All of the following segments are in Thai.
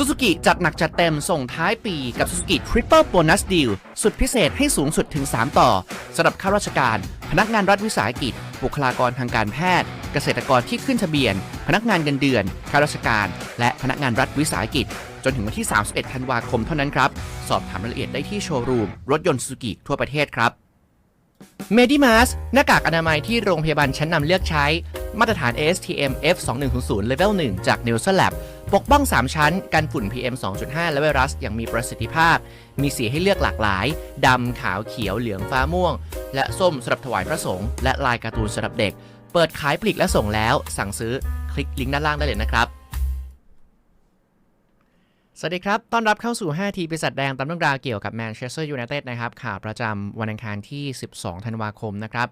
ซูซูกิจัดหนักจัดเต็มส่งท้ายปีกับ Suzuki Triple Bonus Deal สุดพิเศษให้สูงสุดถึง 3 ต่อสำหรับข้าราชการ พนักงานรัฐวิสาหกิจ บุคลากรทางการแพทย์ เกษตรกรที่ขึ้นทะเบียน พนักงานเงินเดือนข้าราชการ และพนักงานรัฐวิสาหกิจ จนถึงวันที่ 31 ธันวาคมเท่านั้นครับ สอบถามรายละเอียดได้ที่โชว์รูม รถยนต์ซูซูกิทั่วประเทศครับ m e d i m a s หน้ากากอนามัยที่โรงพยาบาลชั้นนำเลือกใช้ มาตรฐาน ASTM F2100 Level 1 จาก n e w s l a b ปกป้อง 3 ชั้น กันฝุ่น PM 2.5 และไวรัสอย่างมีประสิทธิภาพ มีสีให้เลือกหลากหลาย ดำ ขาว เขียว เหลือง ฟ้าม่วง และส้มสำหรับถวายพระสงฆ์ และลายการ์ตูนสำหรับเด็ก เปิดขายปลีกและส่งแล้ว สั่งซื้อ คลิกลิงก์ด้านล่างได้เลยนะครับ สวัสดีครับ ต้อนรับเข้าสู่ 5 ทีปีศาจแดงตามเรื่องราวเกี่ยวกับแมนเชสเตอร์ยูไนเต็ดนะครับ ข่าวประจำวันอังคารที่ 12 ธันวาคมนะครับ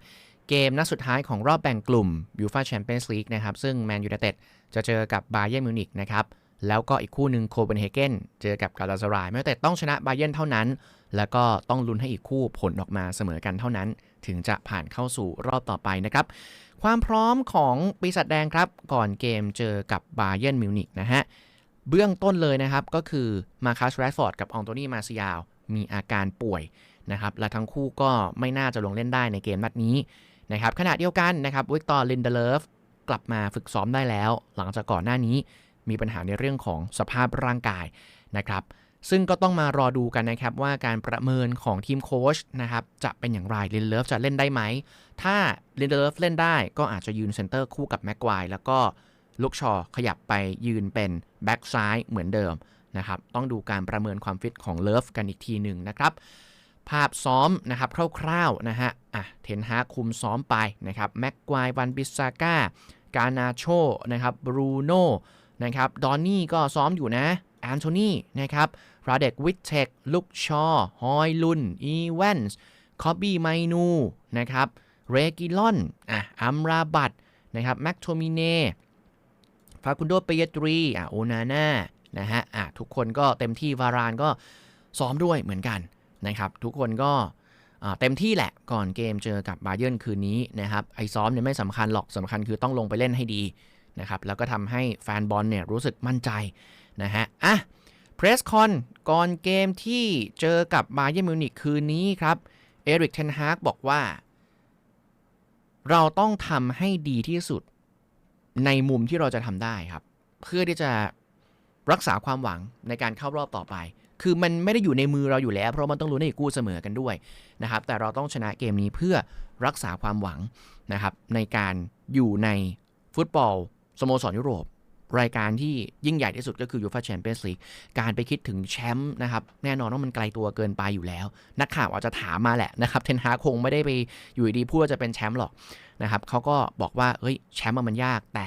เกมนัดสุดท้ายของรอบแบ่งกลุ่มยูฟาแชมเปี้ยนส์ลีกนะครับ ซึ่งแมนยูไนเต็ดจะเจอกับบาเยิร์นมิวนิกนะครับ แล้วก็อีกคู่หนึ่งโคเปนเฮเกนเจอกับกาลาซารายแม้แต่ต้องชนะบาเยิร์นเท่านั้น แล้วก็ต้องลุ้นให้อีกคู่ผลออกมาเสมอกันเท่านั้น ถึงจะผ่านเข้าสู่รอบต่อไปนะครับ ความพร้อมของปีศาจแดงครับ ก่อนเกมเจอกับบาเยิร์นมิวนิกนะฮะเบื้องต้นเลยนะครับก็คือมาคัสแรดฟอร์ดกับอองโตนีมาซิยาวมีอาการป่วยนะครับและทั้งคู่ก็ไม่น่าจะลงเล่นได้ในเกมนัดนี้ นะครับขณะเดียวกันนะครับวิกตอร์ลินเดเลฟกลับมาฝึกซ้อมได้แล้ว หลังจากก่อนหน้านี้มีปัญหาในเรื่องของสภาพร่างกายนะครับซึ่งก็ต้องมารอดูกันนะครับว่าการประเมินของทีมโค้ชนะครับจะเป็นอย่างไรลินเลิฟจะเล่นได้ไหม ถ้าลินเลิฟเล่นได้ก็อาจจะยืนเซนเตอร์คู่กับแม็กควายแล้วก็ลูกชอขยับไปยืนเป็นแบ็กซ้ายเหมือนเดิมนะครับต้องดูการประเมินความฟิตของเลิฟกันอีกทีหนึ่งนะครับ ภาพซ้อมนะครับคร่าวๆนะฮะอะเทนฮาคุมซ้อมไปนะครับแม็กควายวันบิสซาก้ากานาโชนะครับบรูโน่นะครับดอนนี่ก็ซ้อมอยู่นะแอนโทนีนะครับราเดกวิทเทคลูกชอฮอยลุนอีเวนส์คอบบี้ไมนูนะครับเรกิลอนอะอัมราบัตนะครับแม็กโทมิเน่ฟาคุนโดเปยตรีอะโอนาน่านะฮะอะทุกคนก็เต็มที่วารานก็ซ้อมด้วยเหมือนกัน นะครับ ทุกคนก็เต็มที่แหละก่อนเกมเจอกับบาเยิร์นคืนนี้นะครับไอซ้อมเนี่ยไม่สำคัญหรอกสำคัญคือต้องลงไปเล่นให้ดีนะครับแล้วก็ทำให้แฟนบอลเนี่ยรู้สึกมั่นใจนะฮะอะเพรสคอนก่อนเกมที่เจอกับบาเยิร์นมิวนิกคืนนี้ครับเอริกเทนฮากบอกว่า เราต้องทำให้ดีที่สุดในมุมที่เราจะทำได้ครับ เพื่อที่จะ รักษาความหวังในการเข้ารอบต่อไป คือมันไม่ได้อยู่ในมือเราอยู่แล้ว เพราะมันต้องลุ้นให้กู้เสมอกันด้วยนะครับ แต่เราต้องชนะเกมนี้เพื่อรักษาความหวังนะครับในการอยู่ในฟุตบอลสโมสรยุโรป รายการที่ยิ่งใหญ่ที่สุดก็คือยูฟ่าแชมเปี้ยนส์ลีกการไปคิดถึงแชมป์นะครับ แน่นอนว่ามันไกลตัวเกินไปอยู่แล้ว นักข่าวอาจจะถามมาแหละนะครับเทนฮาคงไม่ได้ไปอยู่ดีๆพูดว่าจะเป็นแชมป์หรอกนะครับเขาก็บอกว่าเฮ้ยแชมป์มันยากแต่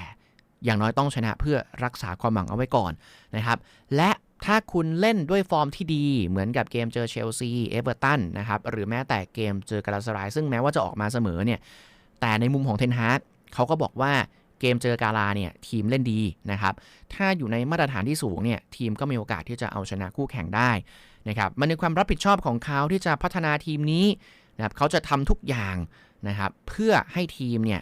อย่างน้อยต้องชนะเพื่อรักษาความหวังเอาไว้ก่อนนะครับ และถ้าคุณเล่นด้วยฟอร์มที่ดีเหมือนกับเกมเจอเชลซี เอเวอร์ตันนะครับ หรือแม้แต่เกมเจอกาลาสราย ซึ่งแม้ว่าจะออกมาเสมอเนี่ย แต่ในมุมของเทนฮาร์ดเขาก็บอกว่าเกมเจอกาลาเนี่ยทีมเล่นดีนะครับ ถ้าอยู่ในมาตรฐานที่สูงเนี่ยทีมก็มีโอกาสที่จะเอาชนะคู่แข่งได้นะครับมันเป็นความรับผิดชอบของเขาที่จะพัฒนาทีมนี้นะครับเขาจะทำทุกอย่างนะครับเพื่อให้ทีมเนี่ย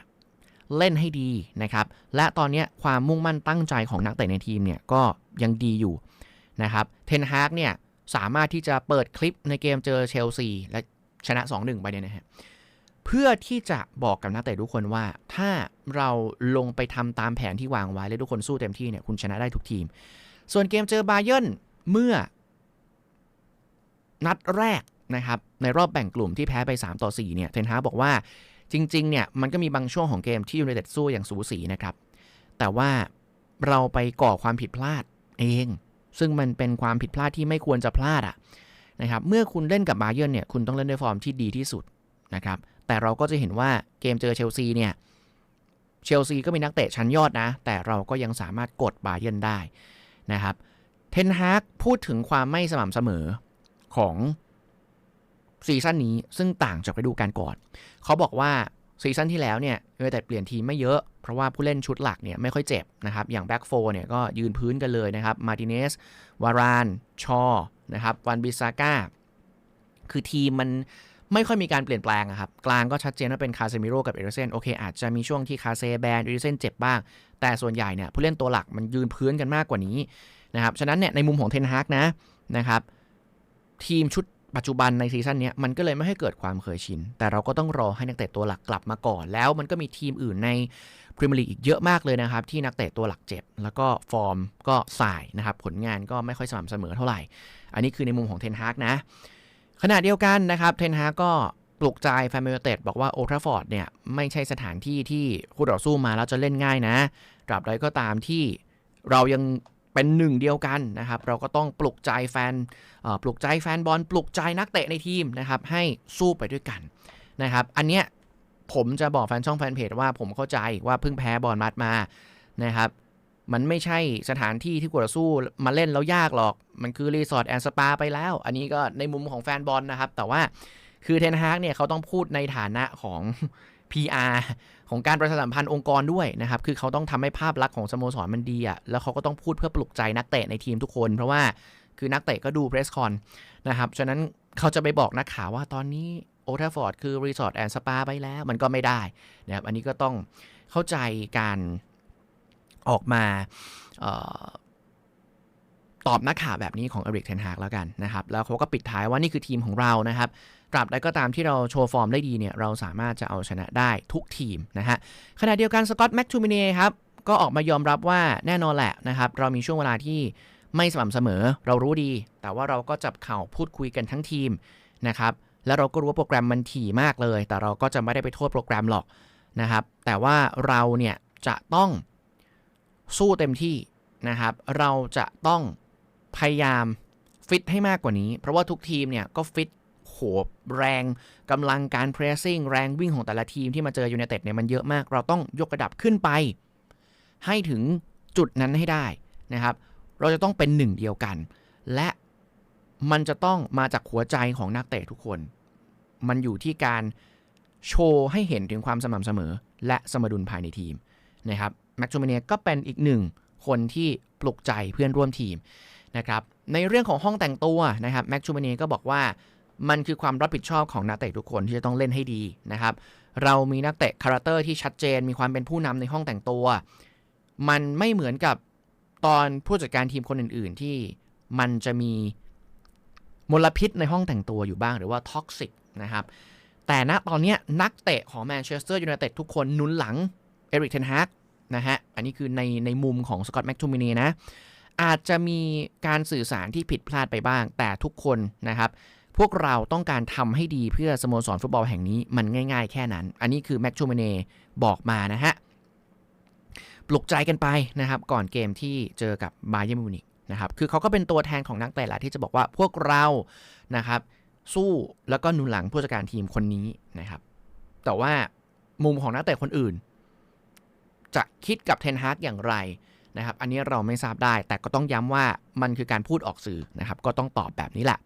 เล่นให้ดีนะครับ และตอนนี้ความมุ่งมั่นตั้งใจของนักเตะในทีมเนี่ยก็ยังดีอยู่นะครับ เทนฮากเนี่ยสามารถที่จะเปิดคลิปในเกมเจอเชลซีและชนะ 2-1 ไปเนี่ยนะฮะเพื่อที่จะบอกกับนักเตะทุกคนว่า ถ้าเราลงไปทำตามแผนที่วางไว้ และทุกคนสู้เต็มที่เนี่ยคุณชนะได้ทุกทีม ส่วนเกมเจอบาเยิร์นเมื่อ นัดแรกนะครับในรอบแบ่งกลุ่มที่แพ้ไป 3 ต่อ 4 เนี่ยเทนฮากบอกว่า จริงๆเนี่ยมันก็มีบางช่วงของเกมที่ยูไนเต็ดสู้อย่างสูสีนะครับ แต่ว่าเราไปก่อความผิดพลาดเอง ซึ่งมันเป็นความผิดพลาดที่ไม่ควรจะพลาดอะนะครับเมื่อคุณเล่นกับบาเยิร์เนี่ยคุณต้องเล่นด้วยฟอร์มที่ดีที่สุดนะครับแต่เราก็จะเห็นว่าเกมเจอเชลซีเนี่ยเชลซีก็มีนักเตะชั้นยอดนะ แต่เราก็ยังสามารถกดบาเยิร์ได้นะครับเทนฮากพูดถึงความไม่สม่ำเสมอของ ซีซั่นนี้ซึ่งต่างจากฤดูกาลก่อน เขาบอกว่าซีซั่นที่แล้วเนี่ยยูไนเต็ดเปลี่ยนทีมไม่เยอะเพราะว่าผู้เล่นชุดหลักเนี่ยไม่ค่อยเจ็บนะครับ อย่างแบ็กโฟเนี่ยก็ยืนพื้นกันเลยนะครับ มาติเนส วาราน ชอ นะครับ วันบิซาก้า คือทีมมันไม่ค่อยมีการเปลี่ยนแปลงครับ กลางก็ชัดเจนว่าเป็นคาเซมิโร่กับเอริเซน โอเค อาจจะมีช่วงที่คาเซแบนเอริเซนเจ็บบ้าง แต่ส่วนใหญ่เนี่ยผู้เล่นตัวหลักมันยืนพื้นกันมากกว่านี้นะครับ ฉะนั้นเนี่ยในมุมของเทนฮากนะนะครับ ทีมชุด ปัจจุบันในซีซั่นนี้มันก็เลยไม่ให้เกิดความเคยชิน แต่เราก็ต้องรอให้นักเตะตัวหลักกลับมาก่อน แล้วมันก็มีทีมอื่นในพรีเมียร์ลีกอีกเยอะมากเลยนะครับ ที่นักเตะตัวหลักเจ็บ แล้วก็ฟอร์มก็สายนะครับ ผลงานก็ไม่ค่อยสม่ำเสมอเท่าไหร่ อันนี้คือในมุมของเทนฮากนะ ขณะเดียวกันนะครับเทนฮากก็ปลุกใจแฟนแมนยูเต็ดบอกว่าโอทราฟอร์ดเนี่ยไม่ใช่สถานที่ที่คู่ต่อสู้มาแล้วจะเล่นง่ายนะตราบใดก็ตามที่เรายัง เป็นหนึ่งเดียวกันนะครับ เราก็ต้องปลุกใจแฟนปลุกใจแฟนบอลปลุกใจนักเตะในทีมนะครับ ให้สู้ไปด้วยกันนะครับ อันเนี้ยผมจะบอกแฟนช่องแฟนเพจว่าผมเข้าใจว่าเพิ่งแพ้บอลมัดมานะครับมันไม่ใช่สถานที่ที่กูจะสู้มาเล่นแล้วยากหรอก มันคือรีสอร์ทแอนด์สปาไปแล้ว อันนี้ก็ในมุมของแฟนบอลนะครับ แต่ว่าคือเทนฮากเนี่ยเขาต้องพูดในฐานะของ PR ของการประชาสัมพันธ์องค์กรด้วยนะครับ คือเขาต้องทำให้ภาพลักษณ์ของสโมสรมันดีอะแล้วเขาก็ต้องพูดเพื่อปลุกใจนักเตะในทีมทุกคน เพราะว่าคือนักเตะก็ดูเพรสคอนนะครับ ฉะนั้นเขาจะไปบอกนักข่าวว่าตอนนี้โอทาฟอร์ดคือรีสอร์ทแอนด์สปาไปแล้วมันก็ไม่ได้นะครับ อันนี้ก็ต้องเข้าใจการออกมา ตอบนักข่าวแบบนี้ของเอริกเทนฮากแล้วกันนะครับ แล้วเขาก็ปิดท้ายว่านี่คือทีมของเรานะครับตราบใดก็ตามที่เราโชว์ฟอร์มได้ดีเนี่ยเราสามารถจะเอาชนะได้ทุกทีมนะฮะขณะเดียวกันสกอตแม็กทูมิเน่ครับก็ออกมายอมรับว่าแน่นอนแหละนะครับเรามีช่วงเวลาที่ไม่สม่ำเสมอเรารู้ดี แต่ว่าเราก็จับเข่าพูดคุยกันทั้งทีมนะครับแล้วเราก็รู้ว่าโปรแกรมมันถี่มากเลย แต่เราก็จะไม่ได้ไปโทษโปรแกรมหรอกนะครับแต่ว่าเราเนี่ยจะต้องสู้เต็มที่นะครับเราจะต้อง พยายามฟิตให้มากกว่านี้ เพราะว่าทุกทีมเนี่ยก็ฟิตโหแรงกำลังการเพรสซิ่งแรงวิ่งของแต่ละทีมที่มาเจอยูไนเต็ดเนี่ยมันเยอะมาก เราต้องยกระดับขึ้นไป ให้ถึงจุดนั้นให้ได้นะครับ เราจะต้องเป็นหนึ่งเดียวกัน และมันจะต้องมาจากหัวใจของนักเตะทุกคน มันอยู่ที่การโชว์ให้เห็นถึงความสม่ำเสมอ และสมดุลภายในทีมนะครับแม็กซ์จูเมเนียก็เป็นอีกหนึ่งคนที่ปลุกใจเพื่อนร่วมทีม นะครับในเรื่องของห้องแต่งตัวนะครับแม็กซ์จูมเนีก็บอกว่ามันคือความรับผิดชอบของนักเตะทุกคนที่จะต้องเล่นให้ดีนะครับเรามีนักเตะคาแรคเตอร์ที่ชัดเจน มีความเป็นผู้นำในห้องแต่งตัว มันไม่เหมือนกับตอนผู้จัดการทีมคนอื่น ๆ ที่มันจะมีมลพิษในห้องแต่งตัวอยู่บ้างหรือว่าท็อกซิกนะครับแต่ณตอนนี้นักเตะของแมนเชสเตอร์ยูไนเต็ดทุกคนนุนหลังเอริกเทนฮากนะฮะอันนี้คือในในมุมของสกอตแม็กทูมินีนะ อาจจะมีการสื่อสารที่ผิดพลาดไปบ้าง แต่ทุกคนนะครับ พวกเราต้องการทำให้ดีเพื่อสโมสรฟุตบอลแห่งนี้มันง่าย ๆ แค่นั้น อันนี้คือแม็กชูเมเน่บอกมานะฮะ ปลุกใจกันไปนะครับ ก่อนเกมที่เจอกับบาเยร์นมิวนิกนะครับ คือเขาก็เป็นตัวแทนของนักเตะแหละที่จะบอกว่าพวกเรานะครับ สู้แล้วก็หนุนหลังผู้จัดการทีมคนนี้นะครับ แต่ว่ามุมของนักเตะคนอื่น จะคิดกับเทนฮาร์กอย่างไร นะครับ อันนี้เราไม่ทราบได้ แต่ก็ต้องย้ำว่ามันคือการพูดออกสื่อนะครับ ก็ต้องตอบแบบนี้แหละ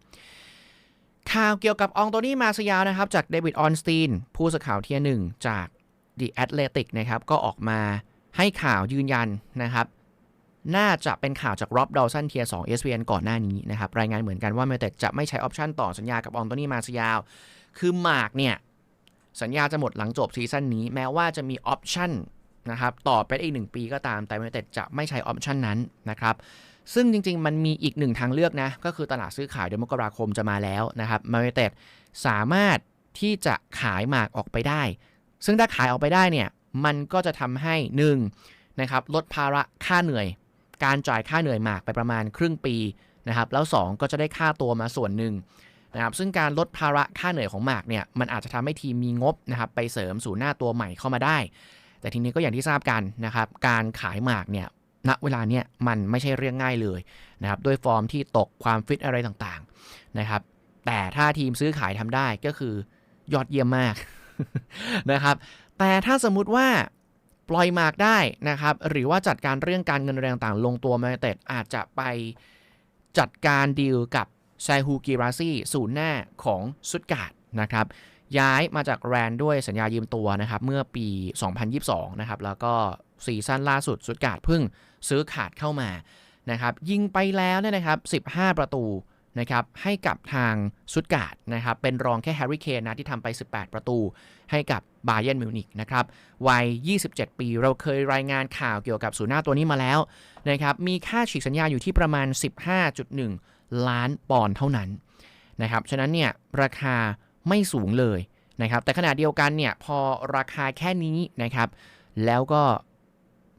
ข่าวเกี่ยวกับอองโตนี่มาสยาวนะครับ จากเดวิดออนสตีนผู้สื่อข่าวเทียหนึ่งจาก The Athletic นะครับ ก็ออกมาให้ข่าวยืนยันนะครับ น่าจะเป็นข่าวจากร็อบดอลสันเทียร์2 SVN ก่อนหน้านี้นะครับ รายงานเหมือนกันว่าเมเตจะไม่ใช้ออปชันต่อสัญญากับอองโตนี่มาสยาว คือหมากเนี่ยสัญญาจะหมดหลังจบซีซั่นนี้ แม้ว่าจะมีออปชัน นะครับต่อไปอีก 1 ปีก็ตามแต่เมเต็ดจะไม่ใช้ออปชันนั้นนะครับซึ่งจริง ๆ มันมีอีกหนึ่งทางเลือกนะ ก็คือตลาดซื้อขายเดือนมกราคมจะมาแล้วนะครับมาเต็ดสามารถที่จะขายหมากออกไปได้ ซึ่งถ้าขายออกไปได้เนี่ย มันก็จะทำให้1นะครับลดภาระค่าเหนื่อย การจ่ายค่าเหนื่อยหมากไปประมาณครึ่งปีนะครับ แล้ว 2 ก็จะได้ค่าตัวมาส่วนหนึ่งนะครับ ซึ่งการลดภาระค่าเหนื่อยของหมากเนี่ย มันอาจจะทำให้ทีมมีงบนะครับไปเสริมสู่หน้าตัวใหม่เข้ามาได้ แต่ทีนี้ก็อย่างที่ทราบกันนะครับ การขายหมากเนี่ยณเวลาเนี้ยมันไม่ใช่เรื่องง่ายเลยนะครับด้วยฟอร์มที่ตกความฟิตอะไรต่างๆนะครับ แต่ถ้าทีมซื้อขายทำได้ก็คือยอดเยี่ยมมากนะครับ แต่ถ้าสมมุติว่าปล่อยหมากได้นะครับ หรือว่าจัดการเรื่องการเงินอะไรต่างๆลงตัวมาเต็ดอาจจะไปจัดการดีลกับไซฮูกิราซี่ศูนย์หน้าของสุดการ์ดนะครับ ย้ายมาจากแรนด้วยสัญญายืมตัวนะครับ เมื่อปี 2022 นะครับ แล้วก็ซีซั่นล่าสุดสุดการ์ดพิ่งซื้อขาดเข้ามานะครับยิงไปแล้วเนี่ยนะครับ 15 ประตูนะครับให้กับทางซุดการ์ดนะครับเป็นรองแค่แฮร์รี่เคนนะที่ทำไป 18 ประตูให้กับบาเยนมิวนิกนะครับวัย 27 ปีเราเคยรายงานข่าวเกี่ยวกับศูนย์หน้าตัวนี้มาแล้วนะครับมีค่าฉีกสัญญาอยู่ที่ประมาณ 15.1 ล้านปอนด์เท่านั้นนะครับฉะนั้นเนี่ยราคา ไม่สูงเลยนะครับ แต่ขณะเดียวกันเนี่ยพอราคาแค่นี้นะครับ แล้วก็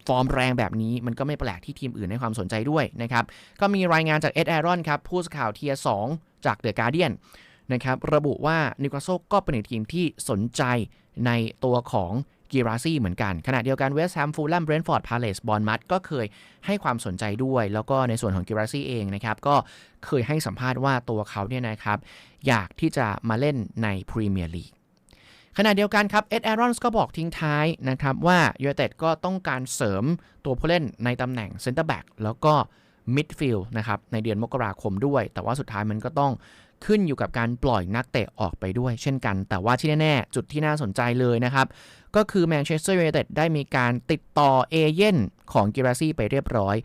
ฟอร์มแรงแบบนี้มันก็ไม่แปลกที่ทีมอื่นให้ความสนใจด้วยนะครับ ก็มีรายงานจากเอ็ดแอรอนครับ ผู้สื่อข่าวเทียร์2จากเดอะการเดียนนะครับ ระบุว่านิโคลโซก็เป็นทีมที่สนใจในตัวของ กีราซี่เหมือนกัน ขณะเดียวกันเวสต์แฮมฟูลแลมเบรนฟอร์ดพาเลสบอลมัดก็เคยให้ความสนใจด้วย แล้วก็ในส่วนของกีราซี่เองนะครับ ก็เคยให้สัมภาษณ์ว่าตัวเขาเนี่ยนะครับ อยากที่จะมาเล่นในพรีเมียร์ลีกขณะเดียวกันครับเอ็ดแอรอนส์ก็บอกทิ้งท้ายนะครับว่ายู i เต็ดก็ต้องการเสริมตัวผู้เล่นในตำแหน่งเซนเตอร์แบ็กแล้วก็มิดฟิลด์นะครับในเดือนมกราคมด้วย แต่ว่าสุดท้ายมันก็ต้อง ขึ้นอยู่กับการปล่อยนักเตะออกไปด้วยเช่นกัน แต่ว่าที่แน่ๆ จุดที่น่าสนใจเลยนะครับ ก็คือแมนเชสเตอร์ยู i นเต็ดได้มีการติดต่อเอเย่นของกิราซี่ไปเรียบร้อย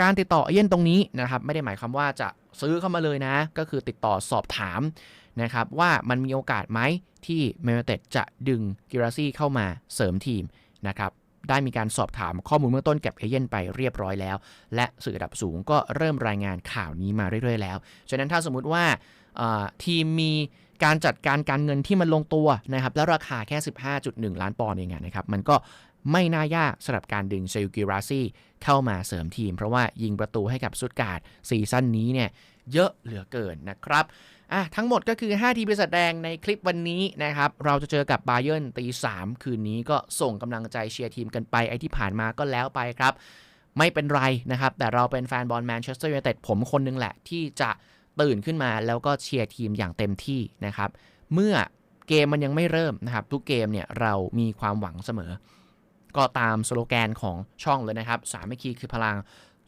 การติดต่อเอเย่นตรงนี้นะครับ ไม่ได้หมายความว่าจะซื้อเข้ามาเลยนะ ก็คือติดต่อสอบถามนะครับว่ามันมีโอกาสไหมที่แมนยูเต็ดจะดึงกิราซี่เข้ามาเสริมทีมนะครับได้มีการสอบถามข้อมูลเบื้องต้นกับเอเย่นไปเรียบร้อยแล้ว และสื่อระดับสูงก็เริ่มรายงานข่าวนี้มาเรื่อยๆแล้ว ฉะนั้นถ้าสมมุติว่า ทีมมีการจัดการการเงินที่มันลงตัวนะครับ และราคาแค่ 15.1 ล้านปอนด์เองนะครับ มันก็ไม่น่ายากสำหรับการดึงเซลกิราซี่เข้ามาเสริมทีม เพราะว่ายิงประตูให้กับสุดการ์ดซีซั่นนี้เนี่ยเยอะเหลือเกินนะครับอะทั้งหมดก็คือ 5 ทีมบริษัทแดงในคลิปวันนี้นะครับ เราจะเจอกับบาเยิร์นตี3คืนนี้ก็ส่งกำลังใจเชียร์ทีมกันไป ไอ้ที่ผ่านมาก็แล้วไปครับ ไม่เป็นไรนะครับ แต่เราเป็นแฟนบอลแมนเชสเตอร์ยูไนเต็ดผมคนนึงแหละที่จะ ตื่นขึ้นมาแล้วก็เชียร์ทีมอย่างเต็มที่นะครับ เมื่อเกมมันยังไม่เริ่มนะครับ ทุกเกมเนี่ยเรามีความหวังเสมอ ก็ตามสโลแกนของช่องเลยนะครับ สามัคคีคือพลัง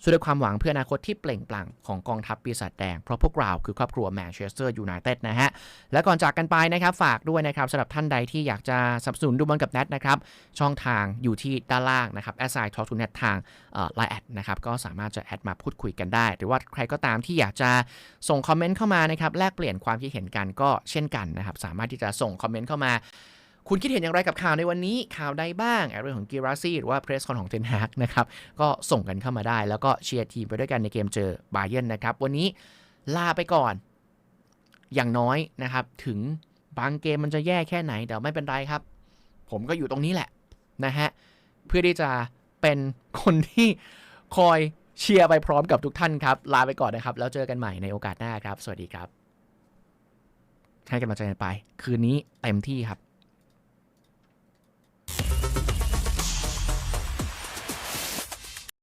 สู้ด้วยความหวังเพื่ออนาคตที่เปล่งปลั่งของกองทัพปีศาจแดง เพราะพวกเราคือครอบครัวแมนเชสเตอร์ยูไนเต็ดนะฮะ และก่อนจากกันไปนะครับ ฝากด้วยนะครับสำหรับท่านใดที่อยากจะสนับสนุนดูบอลกับแนทนะครับ ช่องทางอยู่ที่ด้านล่างนะครับแอสไซทอทูเน็ตทางไลน์แอดนะครับ ก็สามารถจะแอดมาพูดคุยกันได้ หรือว่าใครก็ตามที่อยากจะส่งคอมเมนต์เข้ามานะครับแลกเปลี่ยนความคิดเห็นกันก็เช่นกันนะครับสามารถที่จะส่งคอมเมนต์เข้ามา คุณคิดเห็นอย่างไรกับข่าวในวันนี้ข่าวใดบ้างเรื่องของกีราซี่หรือว่าเพรสคอนของเทนฮากนะครับก็ส่งกันเข้ามาได้ แล้วก็เชียร์ทีมไปด้วยกันในเกมเจอบาเย r n นะครับ วันนี้ลาไปก่อน อย่างน้อยนะครับ ถึงบางเกมมันจะแย่แค่ไหนแต่ไม่เป็นไรครับ ผมก็อยู่ตรงนี้แหละนะฮะเพื่อที่จะเป็นคนที่คอยเชียร์ไปพร้อมกับทุกท่านครับ ลาไปก่อนนะครับ แล้วเจอกันใหม่ในโอกาสหน้าครับ สวัสดีครับ ให้กำลังใจกันไป คืนนี้เต็มที่ครับ